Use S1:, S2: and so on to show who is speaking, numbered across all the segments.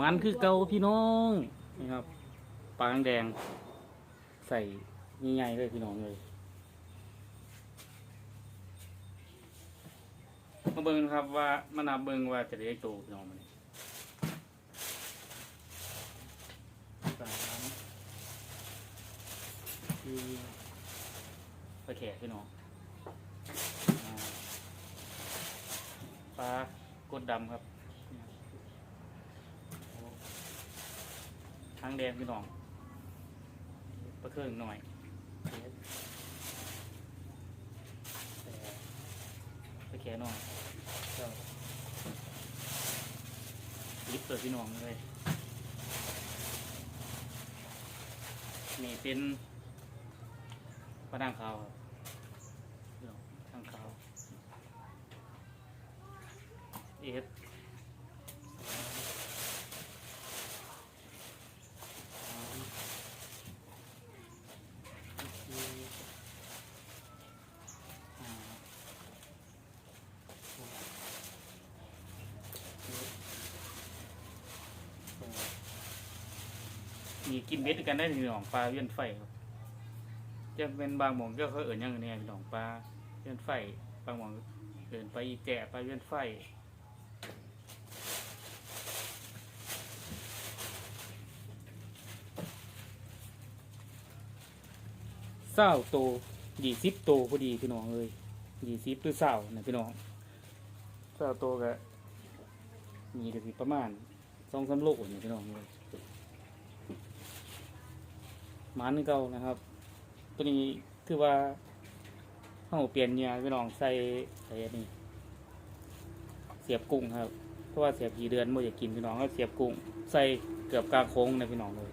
S1: มันคือเกาพี่น้องนี่ครับปลาแดง ใส่ใหญ่ๆเลยพี่น้องเลยมาเบิ่งครับว่ามานับเบิ่งว่าจะได้ตัวพี่น้องมันสามสี่ปลาแขกพี่น้องปลากดดำครับ ทางแดงพี่น้องประเครื่องหน่อยไปแขนหน่อยลิฟต์เปิดพี่น้องเลยนี่เป็นปลาดังเขาทั้งทางขาเอฟ มีกินเบ็ดกันได้พี่น้องปลาเวียนไฟครับจะเป็นบางหมองก็เขาเอื่นยังนี้พี่น้องปลาเวียนไฟ บางหมองเอื่นไปอีแก่ปลาเวียนไฟเศร้าโตยี่สิบโตพอดีพี่น้องเลยยี่สิบหรือเศร้านะพี่น้องเศร้าโตก็มีก็สิประมาณสองสามโลกนี่พี่น้องเลย หมันเก่านะครับ ตัวนี้คือว่าเขาเปลี่ยนเหยื่อพี่น้องใส่ใส่อันนี้ เสียบกุ้งครับ เพราะว่าเสียบกี่เดือนไม่อยากกินพี่น้องก็เสียบกุ้งใส่เกือบกลางโค้งนะพี่น้องเลย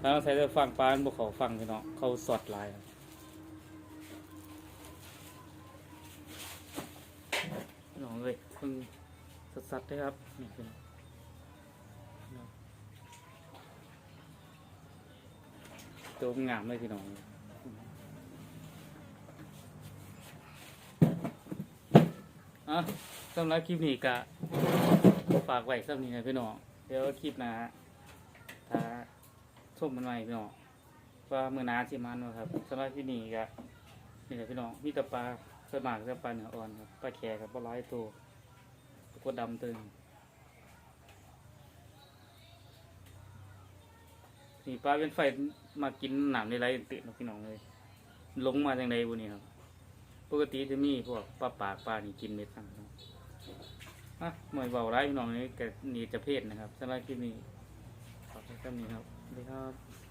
S1: แล้วใส่แต่ฟังปลาบวเขาฟังพี่น้องเขาสอดลายครับพี่น้องเลยเพิ่งสัดๆเลยครับนี่พี่น้อง ตัวงามเลยพี่น้องอะสำหรับคลิปนี้ก็ฝากไว้สำหรับนี้นะพี่น้องเดี๋ยวคลิปหนะถ้าชมมันใหม่พี่น้องว่ามือหนาสิมันวะครับสำหรับคลิปนี้ก็นี่แหละพี่น้องมีแต่ปลาสวนมากจะปลาเนื้ออ่อนครับปลาแขกกับปลาร้อยตัวกดดำตึง นี่ปลาเป็นไฟมากินหนามในไรตื่นพี่น้องเลยลงมาจากไหนบุนี่ครับ ปกติจะมีพวกปลาปากปลานี่กินเม็ดต่างนั้นอะหน่วยเบาไรพี่น้องนี่แกนี่จะเพศนะครับสำหรับคลิปนี้ขอบคุณท่านนี่ครับสวัสดีครับ